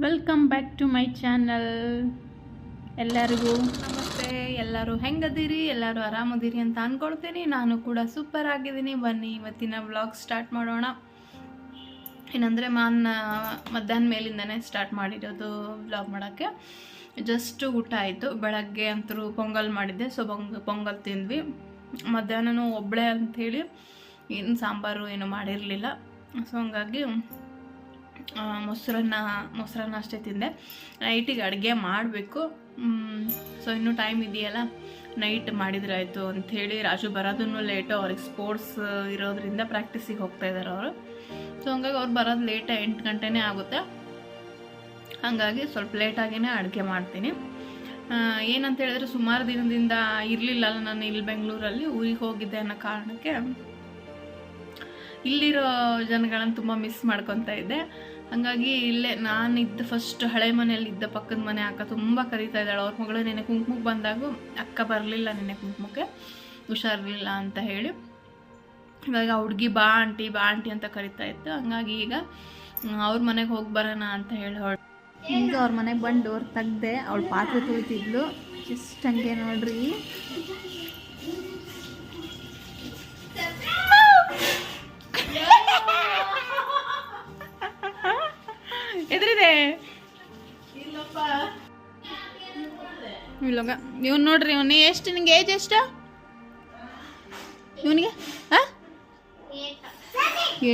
Welcome back to my channel ಎಲ್ಲರಿಗೂ ನಮಸ್ತೆ, ಎಲ್ಲರೂ ಹೆಂಗದಿರಿ? ಎಲ್ಲರೂ ಆರಾಮದಿರಿ ಅಂತ ಅಂದ್ಕೊಳ್ತೀನಿ ನಾನು ಕೂಡ ಸೂಪರ್ ಆಗಿದ್ದೀನಿ. ಬನ್ನಿ, ಇವತ್ತಿನ ವ್ಲಾಗ್ ಸ್ಟಾರ್ಟ್ ಮಾಡೋಣ. ಏನಂದರೆ, ಮಾನ್ನ ಮಧ್ಯಾಹ್ನ ಮೇಲಿಂದನೇ ಸ್ಟಾರ್ಟ್ ಮಾಡಿರೋದು ವ್ಲಾಗ್ ಮಾಡೋಕ್ಕೆ. ಜಸ್ಟ್ ಊಟ ಆಯಿತು. ಬೆಳಗ್ಗೆ ಅಂತರೂ ಪೊಂಗಲ್ ಮಾಡಿದ್ದೆ. ಸೊ ಪೊಂಗ, ಪೊಂಗಲ್ ತಿಂದ್ವಿ. ಮಧ್ಯಾಹ್ನನೂ ಒಬ್ಬಳೆ ಅಂಥೇಳಿ ಏನು ಸಾಂಬಾರು ಏನು ಮಾಡಿರಲಿಲ್ಲ. ಸೊ ಹಂಗಾಗಿ ಮೊಸರನ್ನ ಮೊಸರನ್ನ ಅಷ್ಟೇ ತಿಂದೆ. ನೈಟಿಗೆ ಅಡುಗೆ ಮಾಡಬೇಕು. ಸೊ ಇನ್ನೂ ಟೈಮ್ ಇದೆಯಲ್ಲ? ನೈಟ್ ಮಾಡಿದ್ರೆ ಆಯಿತು ಅಂಥೇಳಿ ರಾಜು ಬರೋದನ್ನು ಲೇಟು ಅವ್ರಿಗೆ ಸ್ಪೋರ್ಟ್ಸ್ ಇರೋದ್ರಿಂದ ಪ್ರಾಕ್ಟೀಸಿಗೆ ಹೋಗ್ತಾ ಇದ್ದಾರೆ ಅವರು. ಸೊ ಹಂಗಾಗಿ ಅವ್ರು ಬರೋದು ಲೇಟ್ ಎಂಟು ಗಂಟೆನೇ ಆಗುತ್ತೆ. ಹಾಗಾಗಿ ಸ್ವಲ್ಪ ಲೇಟಾಗಿಯೇ ಅಡುಗೆ ಮಾಡ್ತೀನಿ. ಏನಂತ ಹೇಳಿದ್ರೆ ಸುಮಾರು ದಿನದಿಂದ ಇರಲಿಲ್ಲಲ್ಲ ನಾನು ಇಲ್ಲಿ ಬೆಂಗಳೂರಲ್ಲಿ, ಊರಿಗೆ ಹೋಗಿದ್ದೆ ಅನ್ನೋ ಕಾರಣಕ್ಕೆ ಇಲ್ಲಿರೋ ಜನಗಳನ್ನ ತುಂಬ ಮಿಸ್ ಮಾಡ್ಕೊತಾ ಇದ್ದೆ. ಹಾಗಾಗಿ ಇಲ್ಲೇ ಇದ್ದ ಫಸ್ಟ್ ಹಳೆ ಮನೆಯಲ್ಲಿ ಇದ್ದ ಪಕ್ಕದ ಮನೆ ಅಕ್ಕ ತುಂಬ ಕರೀತಾ ಇದ್ದಾಳೆ. ಅವ್ರ ಮಗಳು ನೆನೆ ಕುಂಕುಮಕ್ಕೆ ಬಂದಾಗ, ಅಕ್ಕ ಬರಲಿಲ್ಲ ನೆನೆ ಕುಂಕುಮಕ್ಕೆ ಹುಷಾರಿರಲಿಲ್ಲ ಅಂತ ಹೇಳಿ. ಇವಾಗ ಹುಡುಗಿ ಬಾ ಆಂಟಿ ಬಾ ಆಂಟಿ ಅಂತ ಕರಿತಾ ಇತ್ತು. ಹಂಗಾಗಿ ಈಗ ಅವ್ರ ಮನೆಗೆ ಹೋಗಿ ಬರೋಣ ಅಂತ ಹೇಳಿ ಹೊರಟು ಈಗ ಅವ್ರ ಮನೆಗೆ ಬಂದು ಅವ್ರು ತೆಗ್ದೆ, ಅವಳು ಪಾತ್ರೆ ತೊಳಿತಿದ್ಲು. ಜಸ್ಟ್ ಹಂಗೆ ನೋಡ್ರಿ. ಎದ್ರಿದೆ? ಇಲ್ಲೋಗ ಇವ್ನು ನೋಡ್ರಿ ಇವನು ಎಷ್ಟು ನಿಂಗೆ ಏಜ್ ಎಷ್ಟು? ಇವನಿಗೆ?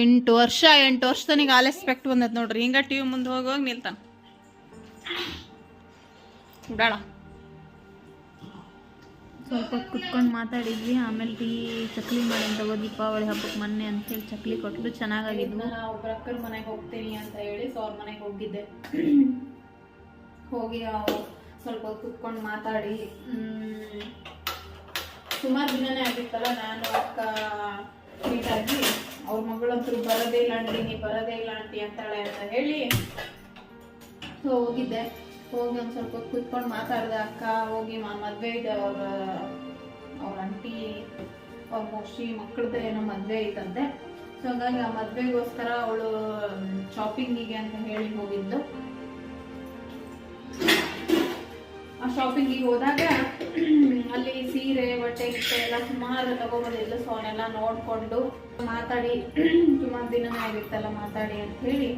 ಎಂಟು ವರ್ಷ ಎಂಟು ವರ್ಷ ವರ್ಷದನಿಗೆ ಆಲ್ ಎಸ್ಪೆಕ್ಟ್ ಬಂದೈತೆ ನೋಡ್ರಿ. ಹಿಂಗ ಟಿವಿ ಮುಂದೆ ಹೋಗಿ ನಿಲ್ತಾನ. ಉಡಾಳ ಸ್ವಲ್ಪ ಹೊತ್ತು ಕುತ್ಕೊಂಡು ಮಾತಾಡಿದ್ವಿ, ಆಮೇಲೆ ಟೀ ಚಕ್ಲಿ ಮಾಡಿ ತಗೋ, ದೀಪಾವಳಿ ಹಬ್ಬಕ್ಕೆ ಮೊನ್ನೆ ಅಂತೇಳಿ ಚಕ್ಲಿ ಕೊಟ್ಟರು ಚೆನ್ನಾಗಾಗಿದ್ವು. ಒಬ್ಬರ ಅಕ್ಕರ ಮನೆಗೆ ಹೋಗ್ತೀನಿ ಅಂತ ಹೇಳಿ ಸೊ ಅವ್ರ ಮನೆಗೆ ಹೋಗಿದ್ದೆ. ಹೋಗಿ ಸ್ವಲ್ಪ ಹೊತ್ತು ಕುತ್ಕೊಂಡು ಮಾತಾಡಿ. ಸುಮಾರು ದಿನನೇ ಆಗಿತ್ತಲ್ಲ ನಾನು ಅಕ್ಕ ಮೀಟಾಗಿ ಅವ್ರ ಮಗಳಂತೂ ಬರೋದೇ ಇಲ್ಲ ಆಂಟಿ ನೀ ಬರೋದೇ ಇಲ್ಲ ಆಂಟಿ ಅಂತಾಳೆ ಅಂತ ಹೇಳಿ, ಸೊ ಹೋಗಿದ್ದೆ. ಹೋಗಿ ಒಂದು ಸ್ವಲ್ಪ ಹೊತ್ತು ಕುತ್ಕೊಂಡು ಮಾತಾಡ್ದೆ ಅಕ್ಕ, ಹೋಗಿ ಮದ್ವೆ ಇದೆ ಅವ್ರ ಅವ್ರ ಆಂಟಿ ಅವ್ರ ಮೋಸ್ಟ್ಲಿ ಮಕ್ಕಳದ್ದು ಏನೋ ಮದ್ವೆ ಐತಂತೆ. ಸೊ ಹಂಗಾಗಿ ಆ ಮದುವೆಗೋಸ್ಕರ ಅವಳು ಶಾಪಿಂಗಿಗೆ ಅಂತ ಹೇಳಿ ಹೋಗಿದ್ದು ಆ ಶಾಪಿಂಗಿಗೆ ಹೋದಾಗ ಅಲ್ಲಿ ಸೀರೆ, ಬಟ್ಟೆ, ಗಿಟ್ಟೆ ಎಲ್ಲ ಸುಮಾರು ತಗೊಬೋದಿಲ್ಲ ಸೊ ಅವನ್ನೆಲ್ಲ ನೋಡ್ಕೊಂಡು ಮಾತಾಡಿ ಸುಮಾರು ದಿನನೇ ಆಗಿತ್ತಲ್ಲ ಮಾತಾಡಿ ಅಂತ ಹೇಳಿ.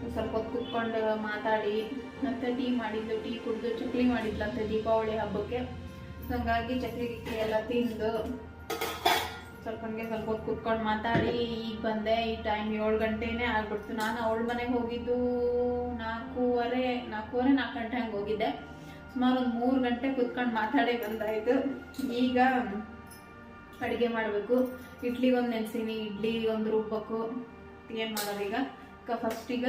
ಸ್ವಲ್ಪ ಹೊತ್ತು ಕುತ್ಕೊಂಡು ಮಾತಾಡಿ, ಮತ್ತೆ ಟೀ ಮಾಡಿದ್ದು ಟೀ ಕುಡಿದು ಚಕ್ಲಿ ಮಾಡಿದ್ಲಂತೆ ದೀಪಾವಳಿ ಹಬ್ಬಕ್ಕೆ. ಹಂಗಾಗಿ ಚಕ್ಲಿ, ಗಿಕ್ಲಿ ಎಲ್ಲ ತಿಂದು ಸ್ವಲ್ಪ ಹಂಗೆ ಸ್ವಲ್ಪ ಹೊತ್ತು ಕುತ್ಕೊಂಡು ಮಾತಾಡಿ, ಈಗ ಬಂದೆ, ಈ ಟೈಮ್ ಏಳು ಗಂಟೆನೇ ಆಗ್ಬಿಡ್ತು. ನಾನು ಅವಳ ಮನೆಗೆ ಹೋಗಿದ್ದು ನಾಲ್ಕೂವರೆ ನಾಲ್ಕೂವರೆ, ನಾಲ್ಕು ಗಂಟೆ ಹಂಗೆ ಹೋಗಿದ್ದೆ. ಸುಮಾರು ಒಂದು ಮೂರು ಗಂಟೆ ಕುತ್ಕೊಂಡು ಮಾತಾಡಿ ಬಂದಾಯಿತು. ಈಗ ಅಡುಗೆ ಮಾಡಬೇಕು. ಇಡ್ಲಿಗೊಂದು ನೆನೆಸೀನಿ, ಇಡ್ಲಿ ಒಂದು ರುಬ್ಬಕ್ಕು ಏನು ಮಾಡೋದು ಈಗ? ಫಸ್ಟ್ ಫಸ್ಟಿಗ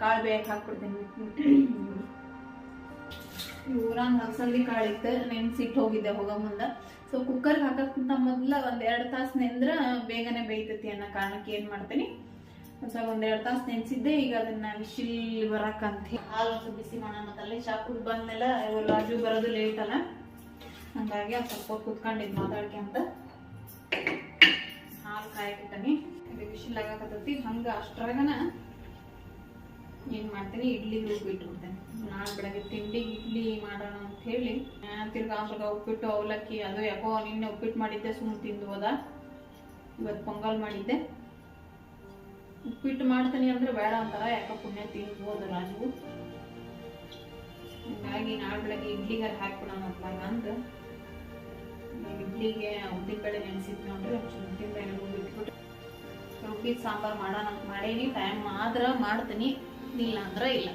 ಕಾಳು ಬೇಯಕ್ಕೆ ಹಾಕ್ಬಿಡ್ತೀನಿ. ಊರನ್ನ ಹೊಸಲ್ಲಿ ಕಾಳಿತ್ತು ನೆನ್ಸಿಟ್ಟು ಹೋಗಿದ್ದೆ ಹೋಗೋ ಮುಂದೆ. ಸೊ ಕುಕ್ಕರ್ಗೆ ಹಾಕಕ್ಕಿಂತ ಮೊದಲ ಒಂದು ಎರಡು ತಾಸು ನೆಂದ್ರ ಬೇಗನೆ ಬೇಯ್ತೈತಿ ಅನ್ನೋ ಕಾರಣಕ್ಕೆ ಏನು ಮಾಡ್ತೀನಿ? ಸೊ ಒಂದ್ ಎರಡು ತಾಸು ನೆನೆಸಿದ್ದೆ, ಈಗ ಅದನ್ನ ವಿಶಿಲ್ ಬರಕಂತ ಹಾಲು ಒಂದು ಬಿಸಿ ಮಾಡೋಣ ಮತ್ತೆ ಅಲ್ಲೇ ಚಾ ಕುಡ್ ಬಂದ್ಮೇಲೆ ಇವ್ರು ರಾಜು ಬರೋದು ಲೇಟ್ ಅಲ್ಲ. ಹಂಗಾಗಿ ಆ ಸ್ವಲ್ಪ ಕುತ್ಕೊಂಡಿದ್ದು ಮಾತಾಡ್ಕೆ ಅಂತ. ಹಾಲು ಕಾಯಕ್ಕಿಟ್ಟಿ ಇದು ವಿಶಿಲ್ ಆಗಕತ್ತೈತಿ, ಹಂಗ ಅಷ್ಟ್ರಾಗನ ಏನ್ ಮಾಡ್ತೀನಿ? ಇಡ್ಲಿ ರುಬ್ಬಿಟ್ಬಿಡ್ತೇನೆ ನಾಳೆ ಬೆಳಗ್ಗೆ ತಿಂಡಿಗೆ ಇಡ್ಲಿ ಮಾಡೋಣ ಅಂತ ಹೇಳಿ ತಿರ್ಗಿ ಆಮ್ಯಾಗ ಉಪ್ಪಿಟ್ಟು, ಅವಲಕ್ಕಿ, ಅದು ಯಾಕೋ ನಿನ್ನೆ ಉಪ್ಪಿಟ್ಟು ಮಾಡಿದ್ದೆ ಸುಮ್ಮನೆ ತಿಂದು ಹೋದ. ಇವತ್ತು ಪೊಂಗಲ್ ಮಾಡಿದ್ದೆ. ಉಪ್ಪಿಟ್ಟು ಮಾಡ್ತೀನಿ ಅಂದ್ರೆ ಬೇಡ ಅಂತಾರ, ಯಾಕೋ ಪುಣ್ಯ ತಿನ್ಬೋದು ರಾಜು ಹಂಗಾಗಿ ನಾಳೆ ಬೆಳಗ್ಗೆ ಇಡ್ಲಿಗೆ ಅಲ್ಲಿ ಹಾಕ್ಬಿಡೋಣ ಅಂತ. ಇಡ್ಲಿಗೆ ಉದ್ದಿನಬೇಳೆ ನೆನೆಸಿದ್ ನೋಡ್ರಿ ಉದ್ದಿನಬೇಳೆ ಇಟ್ಬಿಟ್ಟು ರುಬ್ಬಿದ ಸಾಂಬಾರು ಮಾಡೋಣ, ಮಾಡೀನಿ. ಟೈಮ್ ಆದ್ರೆ ಮಾಡ್ತೀನಿ. ಇಲ್ಲ ಅಂದ್ರೆ ಇಲ್ಲ.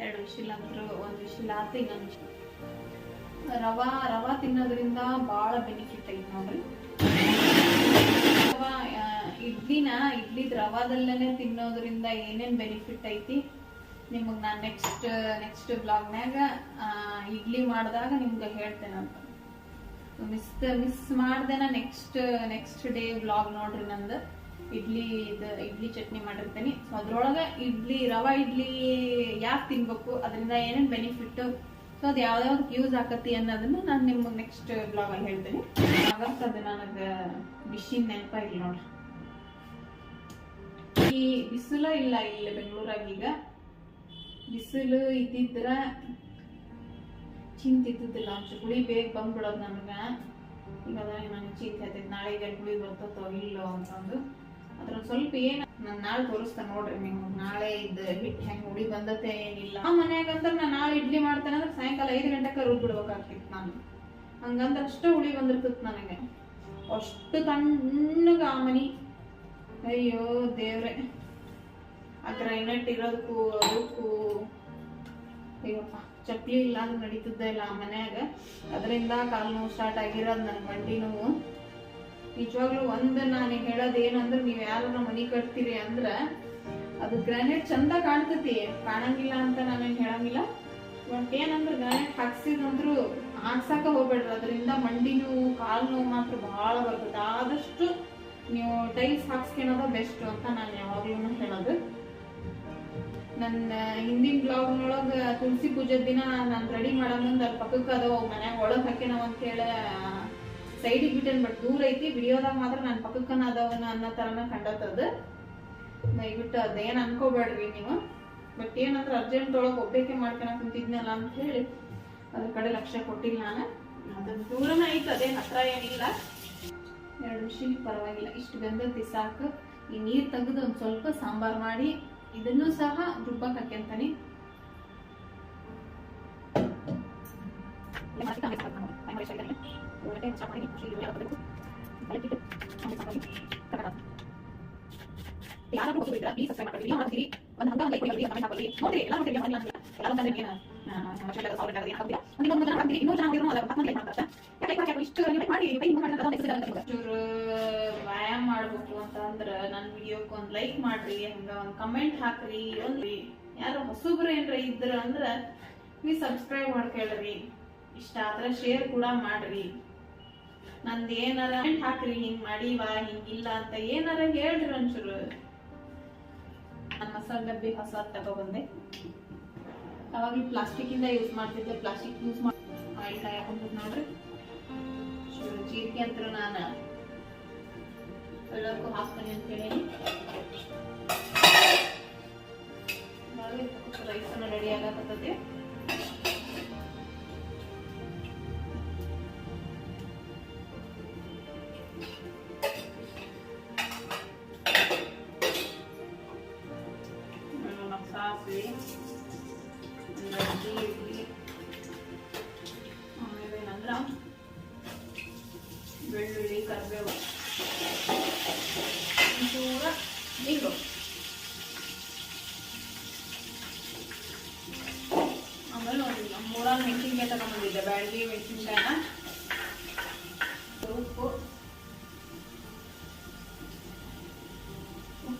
ಎರಡು ವಿಶಿಲ್ ಅಂದ್ರು, ಒಂದು ವಿಶಿಲ್ ಆತು ಇನ್ನೊಂದು ರವಾ ರವಾ ತಿನ್ನೋದ್ರಿಂದ ಭಾಳ ಬೆನಿಫಿಟ್ ಐತಿ ನೋಡ್ರಿ. ರವಾ ಇಡ್ಲಿನ, ಇಡ್ಲಿದ್ ರವಾದಲ್ಲೇ ತಿನ್ನೋದ್ರಿಂದ ಏನೇನ್ ಬೆನಿಫಿಟ್ ಐತಿ? ನಿಮಗೆ ನಾನು ನೆಕ್ಸ್ಟ್ ನೆಕ್ಸ್ಟ್ ಬ್ಲಾಗ್ನಾಗ ಇಡ್ಲಿ ಮಾಡಿದಾಗ ನಿಮ್ಗೆ ಹೇಳ್ತೇನೆ ಅಂತ ಮಿಸ್ ಮಿಸ್ ಮಾಡ್ದೇನ ನೆಕ್ಸ್ಟ್ ನೆಕ್ಸ್ಟ್ ಡೇ ವ್ಲಾಗ್ ನೋಡ್ರಿ ನಂದು. ಇಡ್ಲಿ ಇದು, ಇಡ್ಲಿ ಚಟ್ನಿ ಮಾಡಿರ್ತೀನಿ. ಸೊ ಅದ್ರೊಳಗೆ ಇಡ್ಲಿ, ರವಾ ಇಡ್ಲಿ ಯಾಕೆ ತಿನ್ಬೇಕು? ಅದರಿಂದ ಏನೇನು ಬೆನಿಫಿಟ್ಟು ಸೊ ಅದು ಯಾವ್ದಾವ್ದು ಯೂಸ್ ಆಕತಿ ಅನ್ನೋದನ್ನು ನಾನು ನಿಮ್ಗೆ ನೆಕ್ಸ್ಟ್ ಬ್ಲಾಗಲ್ಲಿ ಹೇಳ್ತೀನಿ. ಆಗಸ್ಟ್ ಅದು ನನಗೆ ಬಿಸಿನ ನೆನಪಾಗಿಲ್ಲ ನೋಡ್ರಿ. ಈ ಬಿಸಿಲು ಇಲ್ಲ ಇಲ್ಲಿ ಬೆಂಗಳೂರಾಗ ಈಗ. ಬಿಸಿಲು ಇದ್ದಿದ್ರ ಚಿಂತೆ ಇದ್ದಿದ್ದಿಲ್ಲ ಒಂಚೂರು ಗುಳಿ ಬೇಗ ಬಂದ್ಬಿಡೋದು ನನಗೆ ಈಗ ಅದ ನಂಗೆ ಚಿಂತೆ ಆಯ್ತೈತೆ. ನಾಳೆ ಈಗ ಗುಳಿ ಬರ್ತದೋ ಇಲ್ಲೋ ಅಂತಂದು. ಅದ್ರ ಸ್ವಲ್ಪ ಏನು ನಾನು ನಾಳೆ ತೋರಿಸ್ತಾನೆ ನೋಡ್ರಿ ನೀವು ನಾಳೆ ಇದ್ದ ಹಿಟ್ಟು ಹೆಂಗೆ ಉಳಿ ಬಂದತೆ ಏನಿಲ್ಲ. ಆ ಮನ್ಯಾಗ ಅಂತ ನಾನು ನಾಳೆ ಇಡ್ಲಿ ಮಾಡ್ತೇನೆ ಅಂದ್ರೆ ಸಾಯಂಕಾಲ ಐದು ಗಂಟೆಗೆ ರುಬ್ಬಿ ಬಿಡ್ಬೇಕಾಗ್ತಿತ್ತು ನಾನು ಹಂಗಂದ್ರೆ ಅಷ್ಟು ಹುಳಿ ಬಂದಿರ್ತಿತ್ತು ನನಗೆ. ಅಷ್ಟು ತಣ್ಣಗೆ ಆ ಮನಿ. ಅಯ್ಯೋ ದೇವ್ರೆ. ಆ ಗ್ರೈನೆಟ್ ಇರೋದಕ್ಕೂ, ಅದಕ್ಕೂ. ಅಯ್ಯಪ್ಪ. ಚಪ್ಲಿ ಇಲ್ಲ ಅಂದ್ರೆ ನಡೀತಿದ್ದ ಇಲ್ಲ ಆ ಮನ್ಯಾಗ. ಅದರಿಂದ ಕಾಲ್ ನೋವು ಸ್ಟಾರ್ಟ್ ಆಗಿರೋದು ನನ್ನ ಮಂಡಿ ನೋವು. ನಿಜವಾಗ್ಲೂ ಒಂದು ನಾನು ಹೇಳೋದು ಏನಂದ್ರೆ ನೀವು ಯಾರನ್ನ ಮನಿ ಕಟ್ತೀರಿ ಅಂದ್ರೆ, ಅದು ಗ್ರಾನೈಟ್ ಚಂದ ಕಾಣ್ತತಿ. ಕಾಣಂಗಿಲ್ಲ ಅಂತ ನಾನೇನು ಹೇಳಂಗಿಲ್ಲ. ಬಟ್ ಏನಂದ್ರೆ ಗ್ರಾನೈಟ್ ಹಾಕ್ಸಿದಂದ್ರು ಹಾಕ್ಸಾಕ ಹೋಗ್ಬೇಡ್ರಿ. ಅದರಿಂದ ಮಂಡಿ ನೋವು, ಕಾಲ್ ನೋವು ಮಾತ್ರ ಭಾಳ ಬರ್ತದೆ. ಆದಷ್ಟು ನೀವು ಟೈಲ್ಸ್ ಹಾಕ್ಸ್ಕೊಳೋದ ಬೆಸ್ಟ್ ಅಂತ ನಾನು ಯಾವಾಗ್ಲೂ ಹೇಳೋದು. ನನ್ನ ಹಿಂದಿನ ಬ್ಲಾಗ್ನೊಳಗ ತುಳಸಿ ಪೂಜೆ ದಿನ ನಾನು ರೆಡಿ ಮಾಡೋ ಮುಂದೆ ಅಲ್ಲಿ ಪಕ್ಕಕ್ಕೆ ಅದಾವ ಮನ್ಯಾಗ ಒಳಗೆ ಹಾಕ್ಯನವ ಅಂತೇಳಿ ಸೈಡಿಗೆ ಬಿಟ್ಟೇನು ಬಟ್ ದೂರ ಐತಿ ವಿಡಿಯೋದಾಗ ಮಾತ್ರ ನನ್ನ ಪಕ್ಕಕ್ಕನ ಅದಾವನ ಅನ್ನೋ ಥರನ ಕಂಡತ್ತದ ದಯವಿಟ್ಟು ಅದೇನು ಅನ್ಕೋಬೇಡ್ರಿ ನೀವು. ಬಟ್ ಏನಂದ್ರೆ ಅರ್ಜೆಂಟ್ ಒಳಗೆ ಒಬ್ಬೇಕೆ ಮಾಡ್ಕೊಳಕ್ ಕುಂತಿದ್ನಲ್ಲ ಅಂತ ಹೇಳಿ, ಅದ್ರ ಕಡೆ ಲಕ್ಷ್ಯ ಕೊಟ್ಟಿಲ್ಲ ನಾನು. ಅದನ್ನ ದೂರನ ಐತೆ, ಅದೇನು ಹತ್ರ ಏನಿಲ್ಲ. ಎರಡು ವಿಷಯ ಪರವಾಗಿಲ್ಲ, ಇಷ್ಟು ಬೆಂದತಿ ಸಾಕು. ಈ ನೀರು ತೆಗೆದು ಒಂದು ಸ್ವಲ್ಪ ಸಾಂಬಾರ್ ಮಾಡಿ ಇದನ್ನು ಸಹ ರುಬ್ಬಕ್ಕೆ ಹಾಕಿರ್ತಾನೆ ಯಾರಾದ್ರೂ ಹೊಸಬ್ರಿದ್ರ ಪ್ಲೀಸ್ ಸಬ್ಸ್ಕ್ರೈಬ್ ಮಾಡ್ಕೊಳ್ಳಿ ಮಾಡ್ತೀರಿ ಒಂದು ಹಂಗ ಲೈಕ್ ಮಾಡಿ ಕಮೆಂಟ್ ಹಾಕೊಳ್ಳಿ ನೋಡ್ರಿ ಎಲ್ಲ ನೋಡ್ರಿ ಮಾಡಿ ಎಲ್ಲ ಬಂದ್ರೆ ಏನು ಮನುಷ್ಯ ಸಾವಿರ ಆಗದೆ ಹಾಕ್ತೀರಾ ಒಂದು ಇನ್ನೊಂದು ಜನ ಹಾಕ್ತೀರಿ ಇನ್ನೊಂದು ಜನ ಆಗಿರೋ ಅಲ್ಲ ಮತ್ತೆ ಲೈಕ್ ಮಾಡ್ತಾರೆ ಯಾಕೆ ಲೈಕ್ ಮಾಡಿ ಇಷ್ಟು ಲೈಕ್ ಮಾಡಿ ಕೈ ಚೂರು ಮಾಡ್ಬೇಕು ಅಂತ ಅಂದ್ರೆ ನನ್ನ ವಿಡಿಯೋಕ್ ಒಂದ್ ಲೈಕ್ ಮಾಡ್ರಿ, ಹಂಗ ಒಂದ್ ಕಮೆಂಟ್ ಹಾಕ್ರಿ ಒಂದ್ರಿ ಯಾರು ಹೊಸಬ್ರು ಏನ್ರ ಇದ್ರ ಅಂದ್ರ ನೀವು ಸಬ್ಸ್ಕ್ರೈಬ್ ಮಾಡ್ಕೇಳ್ರಿ. ಇಷ್ಟ ಆದ್ರೆ ಶೇರ್ ಕೂಡ ಮಾಡ್ರಿ. ನಂದು ಏನಾರ ಹಾಕ್ರಿ, ಹಿಂಗ್ ಮಾಡಿವಾ ಹಿಂಗಿಲ್ಲ ಅಂತ ಏನಾರ ಹೇಳ್ರಿ ಒಂಚೂರು. ನನ್ನ ಮಸಾಲ ಡಬ್ಬಿ ಹೊಸ ತಗೊಬಂದೆ. ಈ ಪ್ಲಾಸ್ಟಿಕ್ ಇಂದ ಯೂಸ್ ಮಾಡ್ತಿದ್ದೆ ಪ್ಲಾಸ್ಟಿಕ್ ಯೂಸ್ ಮಾಡಿ ಆಯಿಲ್ ಕಾಯಕೊಂಡ್ ನೋಡ್ರಿ. ಜೀರಿಗೆ ಅಂತ ನಾನು. ಎಲ್ಲದಕ್ಕೂ ಹಾಕ್ತೀನಿ ಅಂತ ಹೇಳಿ. ರೈಸ್ ರೆಡಿ ಆಗತ್ತದ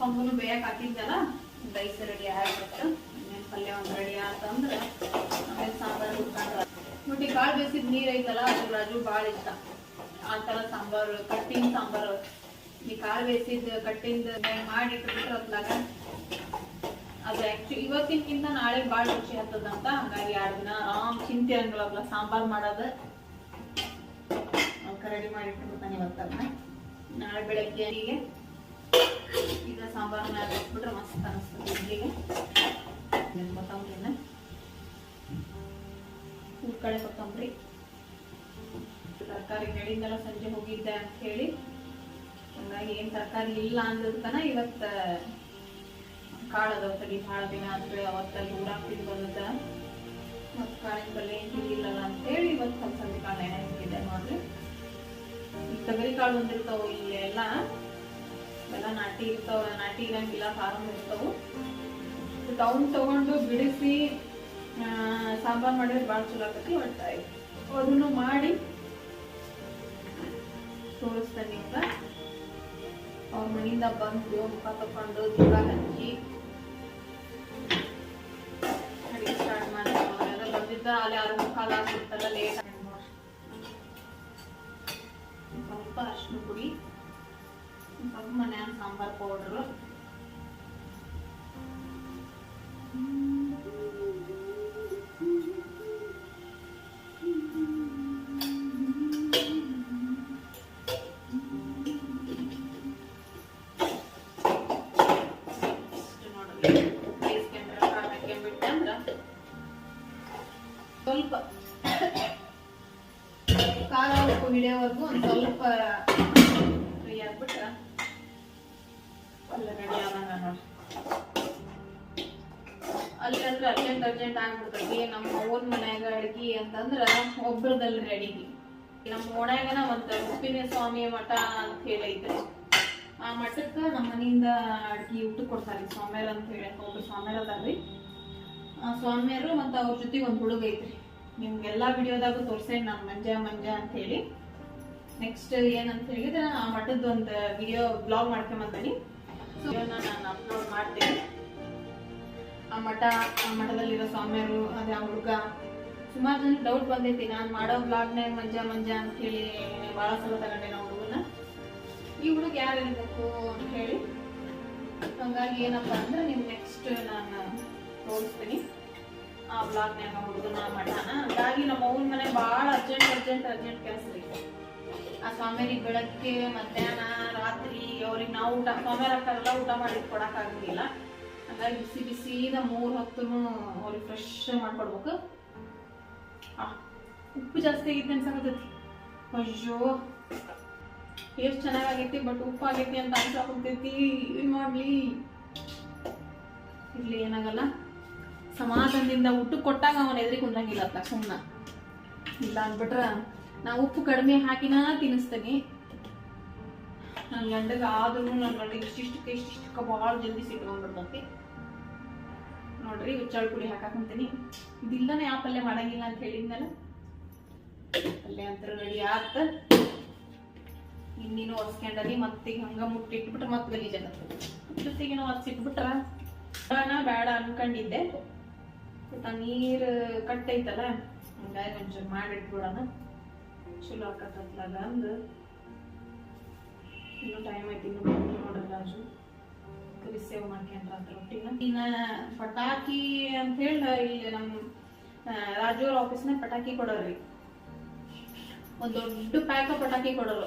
ಉಪ್ಪಂಬನು ಬೇಯಕ್ಕೆ ಹಾಕಿದ್ದಲ್ಲ ರೈಸ್ ರೆಡಿ ಆಗ್ಬಿಟ್ಟು ಇನ್ನೇನು ಪಲ್ಯ ಒಂದು ರೆಡಿ ಆತಂದ್ರೆ ಆಮೇಲೆ ಸಾಂಬಾರು ಮುಟ್ಟಿ ನೋಡಿ, ಕಾಳು ಬೇಯಿಸಿದ ನೀರು ಐತಲ್ಲ ಅದು ರಾಜು ಭಾಳ ಇಷ್ಟ. ಆ ಥರ ಸಾಂಬಾರು, ಕಟ್ಟಿನ ಸಾಂಬಾರು. ಈ ಕಾಳು ಬೇಯಿಸಿದ ಕಟ್ಟಿಂದ ಮಾಡಿ ಇಟ್ಬಿಟ್ರೆ ಅದ್ಲಾಗ ಅದು ಆ್ಯಕ್ಚುಲಿ ಇವತ್ತಿನಕ್ಕಿಂತ ನಾಳೆ ಭಾಳ ರುಚಿ ಹತ್ತದಂತ ಹಂಗಾಗಿ ಎರಡು ದಿನ ಆರಾಮ್ ಚಿಂತೆ ಇರಂಗಿಲ್ಲ ಸಾಂಬಾರ್ ಮಾಡೋದು ರೆಡಿ ಮಾಡಿ ಇಟ್ಬಿಡ್ತಾನೆ ನಾಳೆ ಬೆಳಗ್ಗೆ ಹೀಗೆ ಈಗ ಸಾಂಬಾರನ್ನ ಹಾಕ್ಬಿಟ್ರೆ ಮಸ್ತ್ ಅನಿಸ್ತದೆ ಇಡ್ಲಿಗೆ. ಕೊತ್ತಂಬರಿನ ಕಡೆ ಕೊತ್ತಂಬರಿ. ತರಕಾರಿ ಹೇಳಿದ್ದೆಲ್ಲ ಸಂಜೆ ಹೋಗಿದ್ದೆ ಅಂತ ಹೇಳಿ. ಹಂಗಾಗಿ ಏನು ತರಕಾರಿ ಇಲ್ಲ ಅಂದದಕ್ಕನ ಇವತ್ತು ಅದಾವ ತಡಿ, ಭಾಳ ದಿನ ಅಂತೇಳಿ ಅವತ್ತಲ್ಲಿ ಊರಾಕ್ತಿದ್ ಬಂದದ. ಮತ್ತು ಕಾಳಿನ ಪಲ್ಯ ಏನ್ ತಿಂದಿಲ್ಲಲ್ಲ ಅಂತ ಹೇಳಿ ಇವತ್ತು ಸ್ವಲ್ಪ ಸಂಜೆ ಕಾಳು ಎಣ್ಣೆ ಹಾಕಿದ್ದೆ ನೋಡ್ರಿ. ಈ ತೊಗರಿ ಕಾಳು ಬಂದಿರ್ತಾವ ಇಲ್ಲಿ ಎಲ್ಲ. ನಾಟಿ ಇರ್ತಾವ ನಾಟಿ ಇರಂಗಿಲ್ಲ ಫಾರಂ ಇರ್ತಾವು. ಟೌನ್ ತಗೊಂಡು ಬಿಡಿಸಿ ಸಾಂಬಾರ್ ಮಾಡಿದ್ರೆ ಭಾಳ ಚಲೋ ಆಗ್ತೈತಿ ಒಟ್ಟ ಅದನ್ನು ಮಾಡಿ ತೋರಿಸ್ತೇನೆ ಅಂತ ಅವ್ರ ಮನೆಯಿಂದ ಬಂದು ಮುಖ ತಕೊಂಡು ದೂರ ಹಚ್ಚಿ ಬಂದಿದ್ದ, ಅಲ್ಲಿ ಆರು ಕಾಲ ಆಗ್ಬಿಡ್ತಲ್ಲ ಲೇಟ್ ಸ್ವಲ್ಪ ಅರ್ಶಿನ ಪುಡಿ. ಸ್ವಲ್ಪ ಮನ್ಯಾನ ಸಾಂಬಾರ್ ಪೌಡ್ರು ಅಂದ್ರೆ ಅರ್ಜೆಂಟ್ ಅರ್ಜೆಂಟ್ ಆಗ್ಬಿಡ್ತೈತಿ ನಮ್ಮ ಓನ್ ಮನ್ಯಾಗ ಅಡ್ಗಿ ಅಂತಂದ್ರ ಒಬ್ರದಲ್ಲಿ ರೆಡಿ ನಮ್ಮ ಓಣ್ಯಾಗನ ಒಂದು ಉಪ್ಪಿನ ಸ್ವಾಮಿ ಮಠ ಅಂತ ಹೇಳಿ ಆ ಮಠಕ್ಕೆ ನಮ್ಮ ಮನೆಯಿಂದ ಅಡ್ಗಿ ಊಟ ಕೊಡ್ತಾರೆ ಸ್ವಾಮಿಯರ್ ಅಂತ ಹೇಳಿ ಒಬ್ರು ಸ್ವಾಮಿಯರ್ ಅದಾರ್ರಿ. ಆ ಸ್ವಾಮಿಯರು ಮತ್ತು ಅವ್ರ ಜೊತೆಗೆ ಒಂದು ಹುಡುಗ ಐತ್ರಿ. ನಿಮ್ಗೆಲ್ಲಾ ವಿಡಿಯೋದಾಗೂ ತೋರ್ಸೇನ್ ನಾನು ಮಂಜ ಮಂಜ ಅಂತ ಹೇಳಿ. ನೆಕ್ಸ್ಟ್ ಏನಂತ ಹೇಳಿದ್ರೆ ಆ ಮಠದ ಒಂದು ವಿಡಿಯೋ ಬ್ಲಾಗ್ ಮಾಡ್ಕೊಂಬಂತೀನಿ ಸೊ ನಾನು ಅಪ್ಲೋಡ್ ಮಾಡ್ತೀನಿ. ಮಠ ಮಠದಲ್ಲಿರೋ ಸ್ವಾಮಿಯವರು, ಅದೇ ಆ ಹುಡುಗ. ಸುಮಾರು ಜನ ಡೌಟ್ ಬಂದೈತಿ, ನಾನು ಮಾಡೋ ಬ್ಲಾಗ್ನೇ ಮಂಜ ಮಂಜ ಅಂತ ಹೇಳಿ ಭಾಳ ಸಲ ತಗೊಂಡೆ ನಾವು ಹುಡುಗನ ಈ ಹುಡುಗ ಯಾರು ಇರಬೇಕು ಅಂತ ಹೇಳಿ. ಹಂಗಾಗಿ ಏನಪ್ಪ ಅಂದ್ರೆ ನೀವು ನೆಕ್ಸ್ಟ್ ನಾನು ತೋರಿಸ್ತೀನಿ. ಆ ಬ್ಲಾಗ್ನಾಗ ಹುಡುಗನ ಮಠ ಹಂಗಾಗಿ ನಮ್ಮ ಅವ್ನ ಮನೆ ಭಾಳ ಅರ್ಜೆಂಟ್ ಅರ್ಜೆಂಟ್ ಅರ್ಜೆಂಟ್ ಕೆಲಸ ಆ ಸ್ವಾಮಿಯರಿಗೆ ಬೆಳಗ್ಗೆ ಮಧ್ಯಾಹ್ನ, ರಾತ್ರಿ ಅವ್ರಿಗೆ ನಾವು ಊಟ ಸ್ವಾಮಿಯರ್ ಊಟ ಮಾಡಿ ಕೊಡಕ್ಕಾಗಂಗಿಲ್ಲ ಹಂಗಾಗಿ ಬಿಸಿ ಬಿಸಿದ ಮೂರು ಹೊತ್ತು ಅವ್ರಿಗೆ ಫ್ರೆಶ್ ಮಾಡ್ಕೊಡ್ಬೇಕು. ಉಪ್ಪು ಜಾಸ್ತಿ ಆಗೈತಿ ಅನ್ಸಕತ್ತೈತಿ ಅಯ್ಯೋ, ಎಷ್ಟು ಚೆನ್ನಾಗಾಗೈತಿ ಬಟ್ ಉಪ್ಪು ಆಗೈತಿ ಅಂತ ಅನ್ಸಾಕತ್ತೈತಿ ಏನ್ ಮಾಡ್ಲಿ? ಇಲ್ಲಿ ಏನಾಗಲ್ಲ. ಸಮಾಧಾನದಿಂದ ಊಟ ಕೊಟ್ಟಾಗ ಅವನ ಎದುರಿ ಕುಂದ್ರಂಗಿಲ್ಲ ಅತ್ತ ಸುಮ್ಮನೆ ಇಲ್ಲ ಅಂದ್ಬಿಟ್ರ, ನಾ ಉಪ್ಪು ಕಡಿಮೆ ಹಾಕಿನ ತಿನ್ನಿಸ್ತೀನಿ. ನನ್ನ ಗಂಡಗ ಆದ್ರೂ ನನ್ನ ಗಂಡ ಇಷ್ಟಿಷ್ಟಕ್ಕೆ ಇಷ್ಟಿಷ್ಟಕ್ಕೆ ಭಾಳ ಜಲ್ದಿ ಸಿಟ್ಕೊಂಡ್ಬಿಡ್ತೈತಿ. ನೋಡ್ರಿ ಹುಚ್ಚಾಳ ಪುಡಿ ಹಾಕಾಕೊಂತೀನಿ ಇದಿಲ್ಲನೇ ಯಾವ ಪಲ್ಯ ಮಾಡಂಗಿಲ್ಲ ಅಂತ ಹೇಳಿದ್ನಲ್ಲ? ಪಲ್ಯ ಅಂತ ರೆಡಿ ಆತ. ಇನ್ನೇನು ಒರ್ಸ್ಕೊಂಡಲ್ಲಿ ಮತ್ತೆ ಹಂಗ ಮುಟ್ಟಿಟ್ಬಿಟ್ರೆ ಮತ್ತೆ ಗಲೀಜಾಗತ್ತೆ ಜೊತೆಗೆ ನಾವು ಒರ್ಸಿಟ್ಬಿಟ್ರ ಬೇಡ ಅನ್ಕೊಂಡಿದ್ದೆ. ಬಟ್ ನೀರು ಕಟ್ಟೈತಲ್ಲ, ಹಂಗಾಗಿ ಒಂಚೂರು ಮಾಡಿಟ್ಬಿಡೋಣ. ಚಲೋ ಆಕತ್ತಲ್ಲ ಅಂದು ಇನ್ನು ಟೈಮ್ ಐತಿ ಇನ್ನು ನೋಡಲ್ಲ ರಾಜು. ಕರಿ ಸೇವ್ ಮಾಡ್ಕೊಂಡ್ರ ಅಂತ ರೊಟ್ಟಿನ ಇನ್ನ ಪಟಾಕಿ ಅಂತ ಹೇಳಿ ಇಲ್ಲಿ ನಮ್ಮ ರಾಜೂರ್ ಆಫೀಸ್ನ ಪಟಾಕಿ ಕೊಡೋರಿ ಒಂದ್ ದೊಡ್ಡ ಪ್ಯಾಕ್ ಪಟಾಕಿ ಕೊಡೋರು.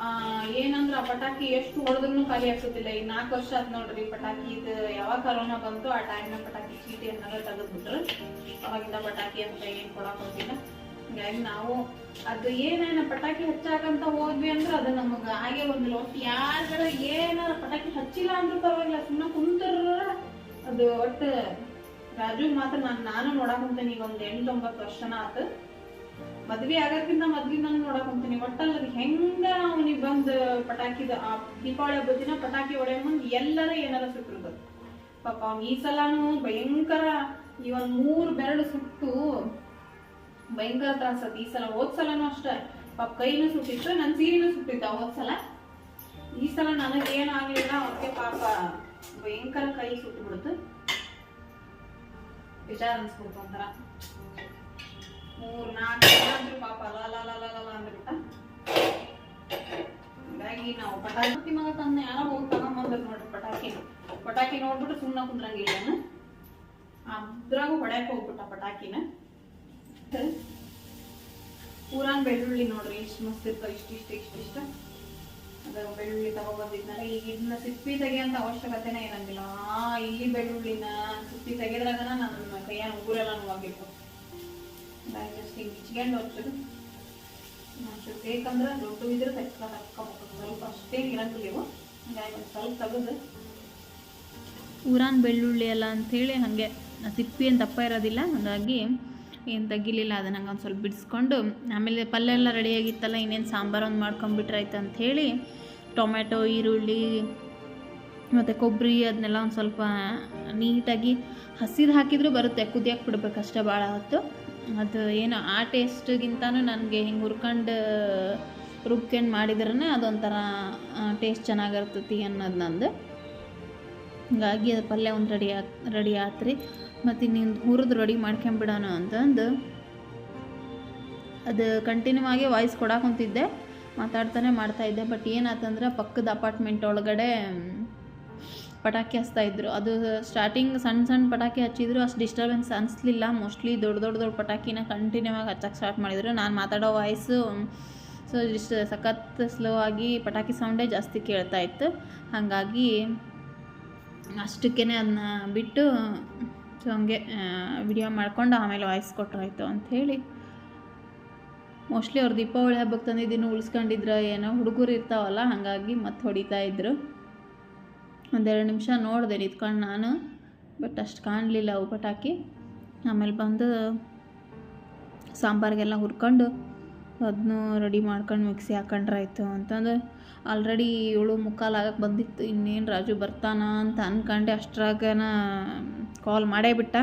ಆ, ಏನಂದ್ರ ಪಟಾಕಿ ಎಷ್ಟು ಹೊಡೆದ್ರು ಖಾಲಿ ಆಗ್ತಿಲ್ಲ ಈ ನಾಲ್ಕು ವರ್ಷ ಆತ್ ನೋಡ್ರಿ ಪಟಾಕಿ ಇದು ಯಾವಾಗ ಕರೋನಾ ಬಂತು, ಆ ಟೈಮ್ನಾಗ ಪಟಾಕಿ ಚೀಟಿ ಅನ್ನೋದ ತೆಗೆದ್ಬಿಟ್ರು. ಅವಾಗಿಂದ ಪಟಾಕಿ ಅಂತ ಏನ್ ಕೊಡಕ್ ಹೋಗಿಲ್ಲ ಹಿಂಗಾಗಿ ನಾವು ಅದು ಏನೇನ ಪಟಾಕಿ ಹಚ್ಚಾಕಂತ ಹೋದ್ವಿ ಅಂದ್ರೆ ಅದು ನಮಗ ಹಾಗೆ ಒಂದು ಒಟ್ಟು ಯಾರ ಏನಾರ ಪಟಾಕಿ ಹಚ್ಚಿಲ್ಲ ಅಂದ್ರೂ ಪರವಾಗಿಲ್ಲ ಸುಮ್ಮನೆ ಕುಂತರ ಅದು ಒಟ್ಟು ರಾಜು ಮಾತ್ರ ನಾನು ನಾನು ನೋಡಕ್ ಕುಂತೀನಿ ಈಗ ಒಂದ್ ಎಂಟು ಒಂಬತ್ತು ವರ್ಷನ ಆತು. ಮದ್ವೆ ಆಗೋಕ್ಕಿಂತ ಮೊದ್ಲಿ ನಾನು ನೋಡಕ್ ಕುಂತೀನಿ ಒಟ್ಟಲ್ಲಿ ಅದು ಹೆಂಗ ಅವನಿಗೆ ಬಂದ್ ಪಟಾಕಿದ, ಆ ದೀಪಾವಳಿ ಹಬ್ಬದ ದಿನ ಪಟಾಕಿ ಹೊಡೆಯ ಮುಂದ್ ಎಲ್ಲರ ಏನಾರ ಸುಟ್ಟಿರ್ಬೋದು ಪಾಪ ಅವ್ನ ಈ ಸಲಾನು ಭಯಂಕರ, ಈ ಒಂದ್ ಮೂರ್ ಬೆರಳು ಸುಟ್ಟು ಭಯಂಕರ ತ್ರಾಸತ್ ಈ ಸಲ ಹೋದ್ ಸಲನು ಅಷ್ಟೇ. ಪಾಪ ಕೈನೂ ಸುಟ್ಟಿತ್ತು, ನನ್ ಸೀರೆನೂ ಸುಟ್ಟಿತ್ತು ಹೋದ್ ಸಲ. ಈ ಸಲ ನನಗೇನು ಆಗಲಿಲ್ಲ ಅವಕ್ಕೆ ಪಾಪ ಭಯಂಕರ ಕೈ ಸುಟ್ಟುಬಿಡ್ತು ಬೇಜಾರ ಅನ್ಸ್ಬಿಡ್ತು ಒಂಥರ. ಮೂರ್, ನಾಲ್ಕು ಅಂದ್ರು ಪಾಪ ಅಲ ಅಂದ್ಬಿಟ್ಟ. ಹಾಗಾಗಿ ನಾವು ಪಟಾಕಿ ಮಗ ತಂದ ಯಾರೋ ಹೋಗಿ ತಗೊಂಬಂದ್ರು ನೋಡ್ರಿ ಪಟಾಕಿ. ಪಟಾಕಿ ನೋಡ್ಬಿಟ್ಟು ಸುಮ್ಮನೆ ಕುಂದ್ರಂಗಿಲ್ಲ ಅದ್ರಾಗೂ ಹೊಡ್ಯಾಕ ಹೋಗ್ಬಿಟ್ಟ ಪಟಾಕಿನ. ಪೂರಾನ್ ಬೆಳ್ಳುಳ್ಳಿ ನೋಡ್ರಿ, ಇಷ್ಟು ಮಸ್ತ್ ಇರ್ತಾವ ಇಷ್ಟಿಷ್ಟ ಇಷ್ಟಿಷ್ಟ ಅದ ಬೆಳ್ಳುಳ್ಳಿ ತಗೊಬಂದಿದ್ನಲ್ಲ ಈಗ ಇದನ್ನ ಸಿಪ್ಪಿ ತೆಗಿಯಂತ ಅವಶ್ಯಕತೆನೇ ಇರಂಗಿಲ್ಲ. ಆ, ಇಲ್ಲಿ ಬೆಳ್ಳುಳ್ಳಿನ ಸಿಪ್ಪಿ ತೆಗೆದ್ರಾಗನ ನನ್ನ ಕೈಯ ಉಗುರೆಲ್ಲ ನೋವಾಗಿರ್ಬೇಕು ಜಸ್ಟ್ ಹಿಂಗೆ ಇಚ್ಕೊಂಡು ಹೋಗ್ತದೆ. ಒಂಚೂರು ಬೇಕಂದ್ರೆ ದೊಡ್ಡ ಇದ್ರೆ ತಕ್ಕ ತಕ್ಕೋಬೇಕು ಸ್ವಲ್ಪ ಅಷ್ಟೇ ಇರಂಗಿಲ್ಲ ಇವು. ಹಂಗಾಗಿ ಸ್ವಲ್ಪ ತೆಗೆದು. ಊರಾನ್ ಬೆಳ್ಳುಳ್ಳಿ ಅಲ್ಲ ಹೇಳಿ ಹಾಗೆ ಸಿಪ್ಪಿ ಏನು ದಪ್ಪ ಇರೋದಿಲ್ಲ, ಹಾಗಾಗಿ ಏನು ತೆಗಿಲಿಲ್ಲ ಅದನ್ನ ಒಂದು ಸ್ವಲ್ಪ ಬಿಡಿಸ್ಕೊಂಡು, ಆಮೇಲೆ ಪಲ್ಯ ಎಲ್ಲ ರೆಡಿಯಾಗಿತ್ತಲ್ಲ, ಇನ್ನೇನು ಸಾಂಬಾರು ಒಂದು ಮಾಡ್ಕೊಂಬಿಟ್ರಾಯ್ತು ಅಂಥೇಳಿ ಟೊಮೆಟೊ ಈರುಳ್ಳಿ, ಮತ್ತು ಕೊಬ್ಬರಿ ಅದನ್ನೆಲ್ಲ ಒಂದು ಸ್ವಲ್ಪ ನೀಟಾಗಿ ಹಸಿದು ಹಾಕಿದರೂ ಬರುತ್ತೆ ಕುದಿಯಕ್ಕೆ ಬಿಡ್ಬೇಕು ಅಷ್ಟೇ ಭಾಳ ಹೊತ್ತು. ಅದು ಏನು ಆ ಟೇಸ್ಟ್ಗಿಂತನೂ ನನಗೆ ಹಿಂಗೆ ಹುರ್ಕೊಂಡು ರುಬ್ಕೊಂಡು ಮಾಡಿದ್ರೇ ಅದೊಂಥರ ಟೇಸ್ಟ್ ಚೆನ್ನಾಗಿರ್ತತಿ ಅನ್ನೋದು ನಂದು. ಹಿಂಗಾಗಿ ಅದು ಪಲ್ಯ ಒಂದು ರೆಡಿ ಆ ರೆಡಿ ಆತ್ರಿ. ಮತ್ತು ಇನ್ನಿಂದು ಹುರಿದು ರೆಡಿ ಮಾಡ್ಕೊಂಬಿಡೋಣ ಅಂತಂದು ಅದು ಕಂಟಿನ್ಯೂ ಆಗಿ ವಾಯ್ಸ್ ಕೊಡಾಕೊಂತಿದ್ದೆ ಮಾತಾಡ್ತಾನೆ ಮಾಡ್ತಾಯಿದ್ದೆ ಬಟ್ ಏನಾತಂದ್ರೆ ಪಕ್ಕದ ಅಪಾರ್ಟ್ಮೆಂಟ್ ಒಳಗಡೆ ಪಟಾಕಿ ಹಚ್ತಾ ಇದ್ರು. ಅದು ಸ್ಟಾರ್ಟಿಂಗ್ ಸಣ್ಣ ಸಣ್ಣ ಪಟಾಕಿ ಹಚ್ಚಿದ್ರು, ಅಷ್ಟು ಡಿಸ್ಟರ್ಬೆನ್ಸ್ ಅನಿಸ್ಲಿಲ್ಲ. ಮೋಸ್ಟ್ಲಿ ದೊಡ್ಡ ದೊಡ್ಡ ದೊಡ್ಡ ಪಟಾಕಿನ ಕಂಟಿನ್ಯೂ ಆಗಿ ಹಚ್ಚಕ್ಕೆ ಸ್ಟಾರ್ಟ್ ಮಾಡಿದ್ರು. ನಾನು ಮಾತಾಡೋ ವಾಯ್ಸು ಸೊ ಇಷ್ಟು ಸಖತ್ ಸ್ಲೋ ಆಗಿ ಪಟಾಕಿ ಸೌಂಡೇ ಜಾಸ್ತಿ ಕೇಳ್ತಾ ಇತ್ತು. ಹಾಗಾಗಿ ಅಷ್ಟಕ್ಕೇ ಅದನ್ನ ಬಿಟ್ಟು ಸೊ ಹಂಗೆ ವಿಡಿಯೋ ಮಾಡ್ಕೊಂಡು ಆಮೇಲೆ ವಾಯ್ಸ್ ಕೊಟ್ಟರಾಯ್ತು ಅಂಥೇಳಿ ಮೋಸ್ಟ್ಲಿ ಅವ್ರು ದೀಪಾವಳಿ ಹಬ್ಬಕ್ಕೆ ತಂದಿದ್ದೀನಿ ಉಳಿಸ್ಕೊಂಡಿದ್ರ ಏನೋ ಹುಡುಗರು ಇರ್ತಾವಲ್ಲ, ಹಾಗಾಗಿ ಮತ್ತೆ ಹೊಡಿತಾ ಇದ್ರು. ಒಂದೆರಡು ನಿಮಿಷ ನೋಡಿದೆ ನಿತ್ಕೊಂಡು ನಾನು ಬಟ್ ಅಷ್ಟು ಕಾಣಲಿಲ್ಲ ಅವು ಪಟಾಕಿ ಆಮೇಲೆ ಬಂದು ಸಾಂಬಾರಿಗೆಲ್ಲ ಹುರ್ಕೊಂಡು ಅದನ್ನೂ ರೆಡಿ ಮಾಡ್ಕೊಂಡು ಮಿಕ್ಸಿ ಹಾಕೊಂಡ್ರೆ ಆಯಿತು ಅಂತಂದು ಆಲ್ರೆಡಿ ಇವಳು ಮುಕ್ಕಾಲು ಆಗಕ್ಕೆ ಬಂದಿತ್ತು. ಇನ್ನೇನು ರಾಜು ಬರ್ತಾನ ಅಂತ ಅಂದ್ಕೊಂಡೆ ಅಷ್ಟ್ರಾಗನ ಕಾಲ್ ಮಾಡೇ ಬಿಟ್ಟ.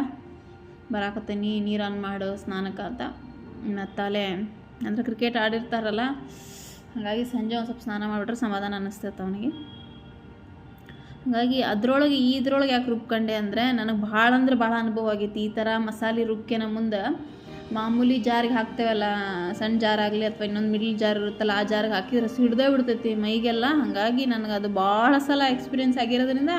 ಬರಾಕತ್ತೀನಿ, ನೀರು ಆನ್ ಮಾಡು, ಸ್ನಾನಕ್ಕೆ ಅಂತ. ಮತ್ತಾಲೆ ಅಂದರೆ ಕ್ರಿಕೆಟ್ ಆಡಿರ್ತಾರಲ್ಲ, ಹಾಗಾಗಿ ಸಂಜೆ ಒಂದು ಸ್ವಲ್ಪ ಸ್ನಾನ ಮಾಡಿಬಿಟ್ರೆ ಸಮಾಧಾನ ಅನ್ನಿಸ್ತೈತೆ ಅವನಿಗೆ. ಹಾಗಾಗಿ ಅದರೊಳಗೆ ಇದ್ರೊಳಗೆ ಯಾಕೆ ರುಬ್ಕೊಂಡೆ ಅಂದರೆ, ನನಗೆ ಭಾಳ ಅಂದ್ರೆ ಭಾಳ ಅನುಭವ ಆಗೈತಿ. ಈ ಥರ ಮಸಾಲೆ ರುಬ್ಕೆನ ಮುಂದೆ ಮಾಮೂಲಿ ಜಾರಿಗೆ ಹಾಕ್ತೇವಲ್ಲ, ಸಣ್ಣ ಜಾರ್ ಆಗಲಿ ಅಥವಾ ಇನ್ನೊಂದು ಮಿಡ್ಲ್ ಜಾರ್ ಇರುತ್ತಲ್ಲ, ಆ ಜಾರಿಗೆ ಹಾಕಿದ್ರೆ ಸಿಡ್ದೇ ಬಿಡ್ತೈತಿ ಮೈಗೆಲ್ಲ. ಹಾಗಾಗಿ ನನಗೆ ಅದು ಭಾಳ ಸಲ ಎಕ್ಸ್ಪೀರಿಯೆನ್ಸ್ ಆಗಿರೋದ್ರಿಂದ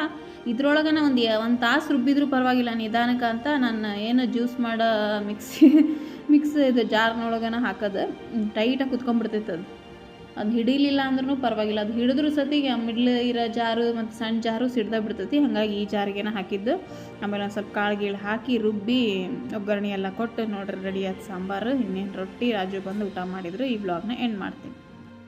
ಇದ್ರೊಳಗನ ಒಂದು ಒಂದು ತಾಸು ರುಬ್ಬಿದ್ರೂ ಪರವಾಗಿಲ್ಲ, ನಿಧಾನಕ್ಕೆ ಅಂತ ನಾನು ಏನು ಜ್ಯೂಸ್ ಮಾಡೋ ಮಿಕ್ಸಿ ಮಿಕ್ಸ್ ಇದು ಜಾರ್ನೊಳಗನ ಹಾಕೋದು ಟೈಟಾಗಿ ಕುತ್ಕೊಂಡ್ಬಿಡ್ತೈತೆ ಅದು ಅದು ಹಿಡಿಲಿಲ್ಲ ಅಂದ್ರೂ ಪರವಾಗಿಲ್ಲ. ಅದು ಹಿಡಿದ್ರು ಸತಿಗೆ ಮಿಡ್ಲ್ ಇರೋ ಜಾರು ಮತ್ತು ಸಣ್ಣ ಜಾರು ಸಿಡ್ದ ಬಿಡ್ತೈತಿ ಹಾಗಾಗಿ ಈ ಜಾರಿಗೆನ ಹಾಕಿದ್ದು. ಆಮೇಲೆ ಒಂದು ಸ್ವಲ್ಪ ಕಾಳು ಗೀಳು ಹಾಕಿ ರುಬ್ಬಿ ಒಗ್ಗರಣೆ ಎಲ್ಲ ಕೊಟ್ಟು ನೋಡ್ರಿ ರೆಡಿ ಆಯ್ತು ಸಾಂಬಾರು. ಇನ್ನೇನು ರೊಟ್ಟಿ ರಾಜು ಬಂದು ಊಟ ಮಾಡಿದ್ರು. ಈ ಬ್ಲಾಗ್ನ ಎಂಡ್ ಮಾಡ್ತೀನಿ.